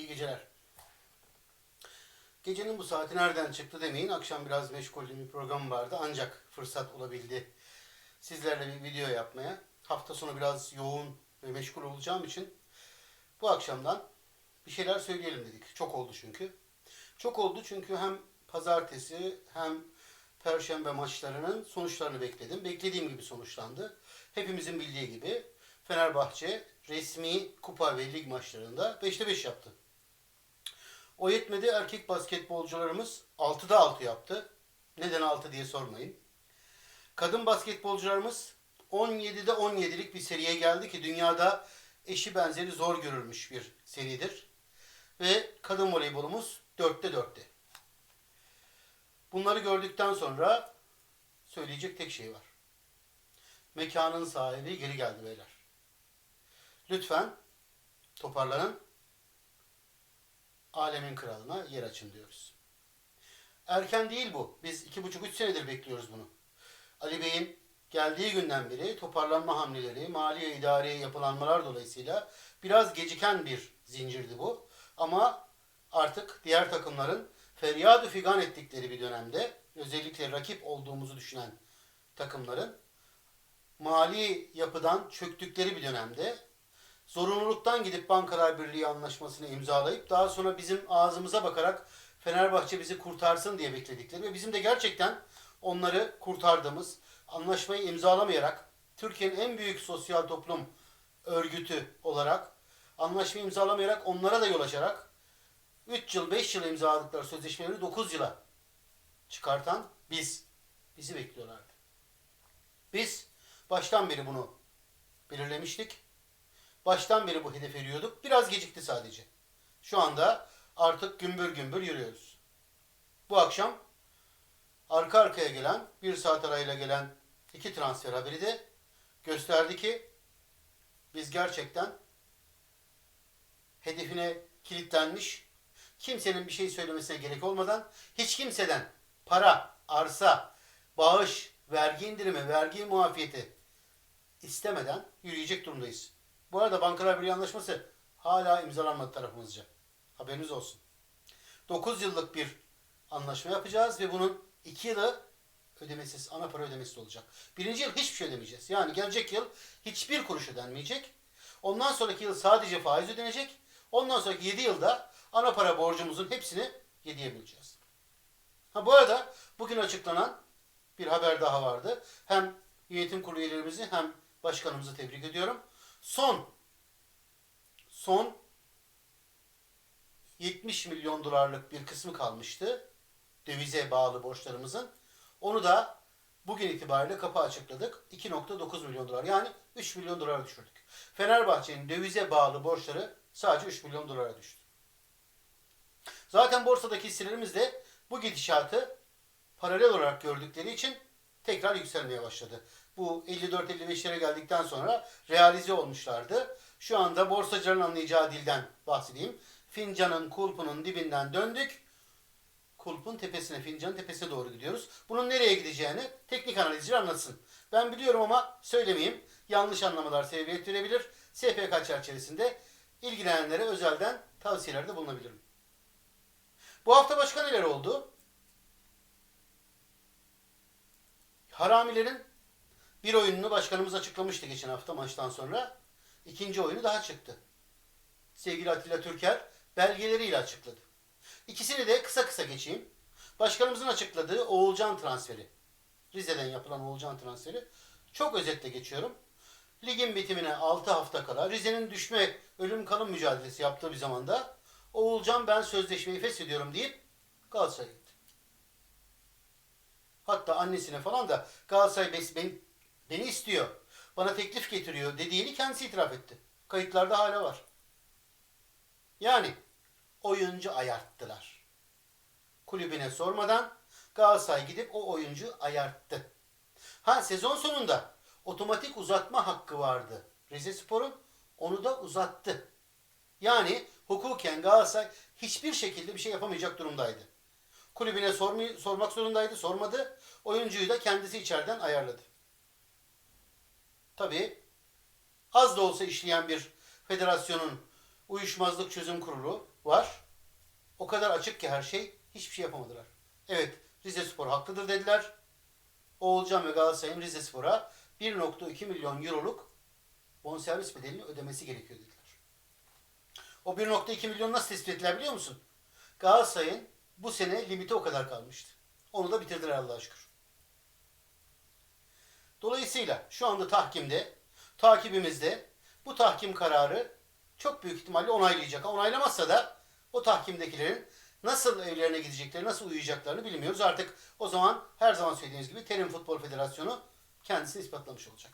İyi geceler. Gecenin bu saati nereden çıktı demeyin. Akşam biraz meşgul bir program vardı ancak fırsat olabildi sizlerle bir video yapmaya. Hafta sonu biraz yoğun ve meşgul olacağım için bu akşamdan bir şeyler söyleyelim dedik. Çok oldu çünkü. Çok oldu çünkü hem pazartesi hem perşembe maçlarının sonuçlarını bekledim. Beklediğim gibi sonuçlandı. Hepimizin bildiği gibi Fenerbahçe resmi kupa ve lig maçlarında 5'te 5 yaptı. O yetmedi erkek basketbolcularımız 6'da 6 yaptı. Neden 6 diye sormayın. Kadın basketbolcularımız 17'de 17'lik bir seriye geldi ki dünyada eşi benzeri zor görülmüş bir seridir. Ve kadın voleybolumuz 4'te 4'te. Bunları gördükten sonra söyleyecek tek şey var. Mekanın sahibi geri geldi beyler. Lütfen toparlanın. Alemin kralına yer açın diyoruz. Erken değil bu. Biz iki buçuk üç senedir bekliyoruz bunu. Ali Bey'in geldiği günden beri toparlanma hamleleri, maliye idareye yapılanmalar dolayısıyla biraz geciken bir zincirdi bu. Ama artık diğer takımların feryat figan ettikleri bir dönemde özellikle rakip olduğumuzu düşünen takımların mali yapıdan çöktükleri bir dönemde zorunluluktan gidip Bankalar Birliği anlaşmasını imzalayıp daha sonra bizim ağzımıza bakarak Fenerbahçe bizi kurtarsın diye bekledikleri ve bizim de gerçekten onları kurtardığımız anlaşmayı imzalamayarak Türkiye'nin en büyük sosyal toplum örgütü olarak anlaşmayı imzalamayarak onlara da yol açarak 3 yıl 5 yıl imzaladıkları sözleşmeleri 9 yıla çıkartan biz bizi bekliyorlardı. Biz baştan beri bunu belirlemiştik. Baştan beri bu hedefe yürüyorduk. Biraz gecikti sadece. Şu anda artık gümbür gümbür yürüyoruz. Bu akşam arka arkaya gelen, bir saat arayla gelen iki transfer haberi de gösterdi ki biz gerçekten hedefine kilitlenmiş, kimsenin bir şey söylemesine gerek olmadan, hiç kimseden para, arsa, bağış, vergi indirimi, vergi muafiyeti istemeden yürüyecek durumdayız. Bu arada Bankalar Birliği Anlaşması hala imzalanmadı tarafımızca. Haberiniz olsun. 9 yıllık bir anlaşma yapacağız ve bunun 2 yılı ödemesiz, ana para ödemesiz olacak. Birinci yıl hiçbir şey ödemeyeceğiz. Yani gelecek yıl hiçbir kuruş ödenmeyecek. Ondan sonraki yıl sadece faiz ödenecek. Ondan sonraki 7 yılda ana para borcumuzun hepsini 7'ye böleceğiz. Ha bu arada bugün açıklanan bir haber daha vardı. Hem yönetim kurulu üyelerimizi hem başkanımızı tebrik ediyorum. Son son 70 milyon dolarlık bir kısmı kalmıştı. Dövize bağlı borçlarımızın. Onu da bugün itibariyle kapı açıkladık. 2.9 milyon dolar. Yani 3 milyon dolara düşürdük. Fenerbahçe'nin dövize bağlı borçları sadece 3 milyon dolara düştü. Zaten borsadaki hisselerimiz de bu gidişatı paralel olarak gördükleri için tekrar yükselmeye başladı. Bu 54-55'lere geldikten sonra realize olmuşlardı. Şu anda borsacıların anlayacağı dilden bahsedeyim. Fincanın kulpunun dibinden döndük. Kulpun tepesine, fincanın tepesine doğru gidiyoruz. Bunun nereye gideceğini teknik analizci anlatsın. Ben biliyorum ama söylemeyeyim. Yanlış anlamalar sebebiyet verebilir. SPK çerçevesinde ilgilenenlere özelden tavsiyelerde bulunabilirim. Bu hafta başka neler oldu? Haramilerin bir oyununu başkanımız açıklamıştı geçen hafta maçtan sonra. İkinci oyunu daha çıktı. Sevgili Atilla Türker belgeleriyle açıkladı. İkisini de kısa kısa geçeyim. Başkanımızın açıkladığı Oğulcan transferi. Rize'den yapılan Oğulcan transferi. Çok özetle geçiyorum. Ligin bitimine 6 hafta kala Rize'nin düşme ölüm kalım mücadelesi yaptığı bir zamanda Oğulcan ben sözleşmeyi feshediyorum deyip Galatasaray'a gitti. Hatta annesine falan da Galatasaray beni, beni istiyor, bana teklif getiriyor dediğini kendisi itiraf etti. Kayıtlarda hala var. Yani oyuncu ayarttılar. Kulübüne sormadan Galatasaray gidip o oyuncu ayarttı. Ha sezon sonunda otomatik uzatma hakkı vardı Rize Spor'un. Onu da uzattı. Yani hukuken Galatasaray hiçbir şekilde bir şey yapamayacak durumdaydı. Kulübüne sormay- sormak zorundaydı, sormadı. Oyuncuyu da kendisi içeriden ayarladı. Tabii az da olsa işleyen bir federasyonun uyuşmazlık çözüm kurulu var. O kadar açık ki her şey hiçbir şey yapamadılar. Evet Rize Spor haklıdır dediler. Oğulcan ve Galatasaray'ın Rize Spor'a 1.2 milyon euroluk bonservis bedelini ödemesi gerekiyor dediler. O 1.2 milyon nasıl tespit ettiler biliyor musun? Galatasaray'ın bu sene limiti o kadar kalmıştı. Onu da bitirdiler Allah'a şükür. Dolayısıyla şu anda tahkimde, takibimizde bu tahkim kararı çok büyük ihtimalle onaylayacak. Onaylamazsa da o tahkimdekilerin nasıl evlerine gidecekleri, nasıl uyuyacaklarını bilmiyoruz. Artık o zaman her zaman söylediğimiz gibi Terim Futbol Federasyonu kendisini ispatlamış olacak.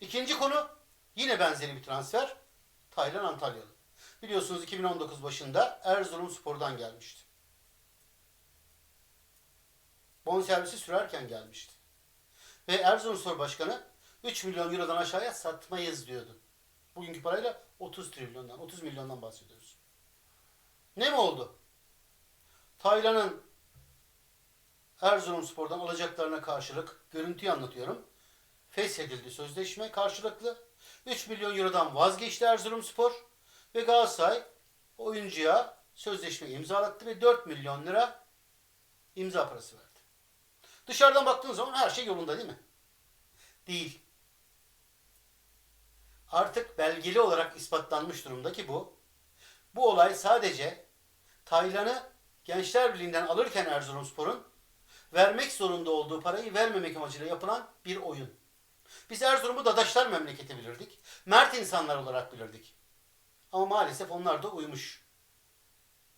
İkinci konu yine benzeri bir transfer. Taylan Antalyalı. Biliyorsunuz 2019 başında Erzurum Spor'dan gelmişti. Bonservisi sürerken gelmişti. Ve Erzurumspor Başkanı 3 milyon eurodan aşağıya satmayız diyordu. Bugünkü parayla 30 trilyondan, 30 milyondan bahsediyoruz. Ne mi oldu? Taylan'ın Erzurumspor'dan alacaklarına karşılık görüntüyü anlatıyorum. Feshedildi sözleşme karşılıklı. 3 milyon eurodan vazgeçti Erzurumspor ve Galatasaray oyuncuya sözleşme imzalattı ve 4 milyon lira imza parası verdi. Dışarıdan baktığın zaman her şey yolunda değil mi? Değil. Artık belgeli olarak ispatlanmış durumda ki bu. Bu olay sadece Taylan'ı Gençler Birliği'nden alırken Erzurumspor'un vermek zorunda olduğu parayı vermemek amacıyla yapılan bir oyun. Biz Erzurum'u dadaşlar memleketi bilirdik. Mert insanlar olarak bilirdik. Ama maalesef onlar da uymuş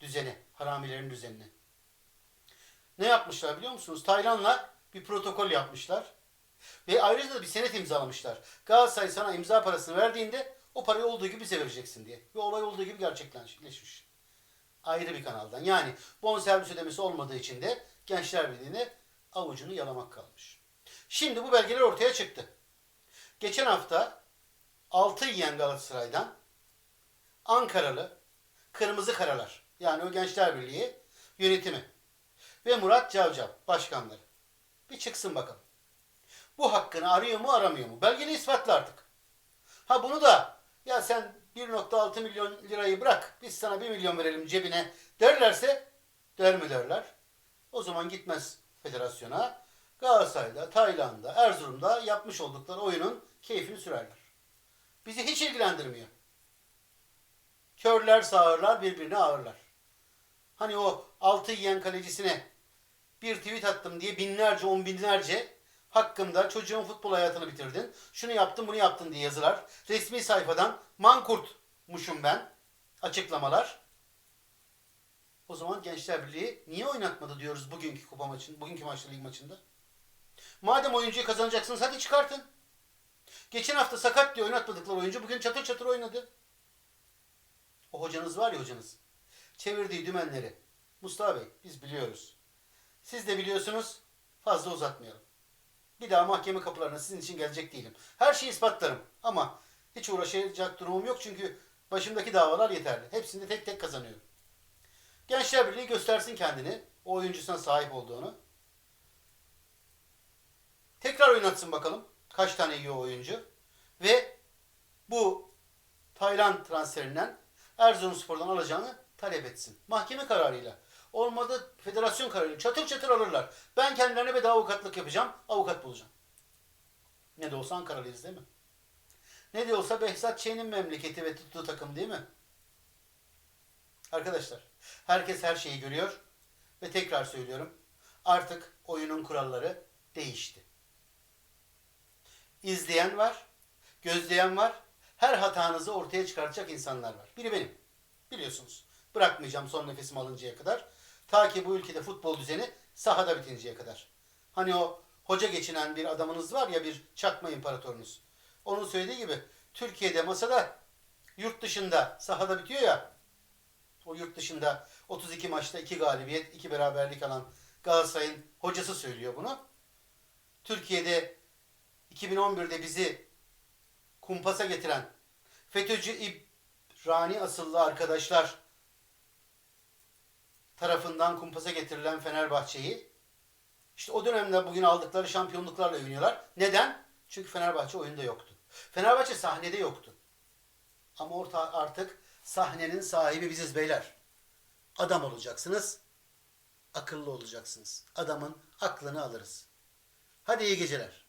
düzene, haramilerin düzenine. Ne yapmışlar biliyor musunuz? Taylan'la bir protokol yapmışlar. Ve ayrıca da bir senet imzalamışlar. Galatasaray sana imza parasını verdiğinde o parayı olduğu gibi bize vereceksin diye. Ve olay olduğu gibi gerçekleşmiş. Ayrı bir kanaldan. Yani bonservis ödemesi olmadığı için de Gençler Birliği'ne avucunu yalamak kalmış. Şimdi bu belgeler ortaya çıktı. Geçen hafta 6 yiyen Galatasaray'dan Ankaralı Kırmızı Karalar yani o Gençler Birliği yönetimi ve Murat Cavcav başkanları. Bir çıksın bakalım. Bu hakkını arıyor mu aramıyor mu? Belgeli ispatla artık. Ha bunu da ya sen 1.6 milyon lirayı bırak biz sana 1 milyon verelim cebine derlerse der mi derler. O zaman gitmez federasyona. Galatasaray'da, Tayland'da, Erzurum'da yapmış oldukları oyunun keyfini sürerler. Bizi hiç ilgilendirmiyor. Körler sağırlar birbirine ağırlar. Hani o altı yiyen kalecisine bir tweet attım diye binlerce, on binlerce hakkında çocuğun futbol hayatını bitirdin. Şunu yaptın, bunu yaptın diye yazılar. Resmi sayfadan mankurtmuşum ben. Açıklamalar. O zaman Gençler Birliği niye oynatmadı diyoruz bugünkü kupa maçın, bugünkü maçta lig maçında. Madem oyuncuyu kazanacaksınız hadi çıkartın. Geçen hafta sakat diye oynatmadıkları oyuncu bugün çatır çatır oynadı. O hocanız var ya hocanız. Çevirdiği dümenleri. Mustafa Bey biz biliyoruz. Siz de biliyorsunuz. Fazla uzatmayalım. Bir daha mahkeme kapılarına sizin için gelecek değilim. Her şeyi ispatlarım ama hiç uğraşacak durumum yok çünkü başımdaki davalar yeterli. Hepsinde tek tek kazanıyorum. Gençler Birliği göstersin kendini. O oyuncusuna sahip olduğunu. Tekrar oynatsın bakalım. Kaç tane iyi oyuncu. Ve bu Tayland transferinden Erzurumspor'dan alacağını talep etsin. Mahkeme kararıyla. Olmadı federasyon kararıyla. Çatır çatır alırlar. Ben kendilerine bedava avukatlık yapacağım. Avukat bulacağım. Ne de olsa Ankaralıyız değil mi? Ne de olsa Behzat Ç'nin memleketi ve tuttuğu takım değil mi? Arkadaşlar herkes her şeyi görüyor ve tekrar söylüyorum. Artık oyunun kuralları değişti. İzleyen var, gözleyen var, her hatanızı ortaya çıkartacak insanlar var. Biri benim. Biliyorsunuz. Bırakmayacağım son nefesimi alıncaya kadar. Ta ki bu ülkede futbol düzeni sahada bitinceye kadar. Hani o hoca geçinen bir adamınız var ya bir çakma imparatorunuz. Onun söylediği gibi Türkiye'de masada yurt dışında sahada bitiyor ya. O yurt dışında 32 maçta 2 galibiyet, 2 beraberlik alan Galatasaray'ın hocası söylüyor bunu. Türkiye'de 2011'de bizi kumpasa getiren FETÖ'cü İbrani asıllı arkadaşlar tarafından kumpasa getirilen Fenerbahçe'yi işte o dönemde bugün aldıkları şampiyonluklarla övünüyorlar. Neden? Çünkü Fenerbahçe oyunda yoktu. Fenerbahçe sahnede yoktu. Ama orta artık Sahnenin sahibi biziz beyler. Adam olacaksınız, akıllı olacaksınız. Adamın aklını alırız. Hadi iyi geceler.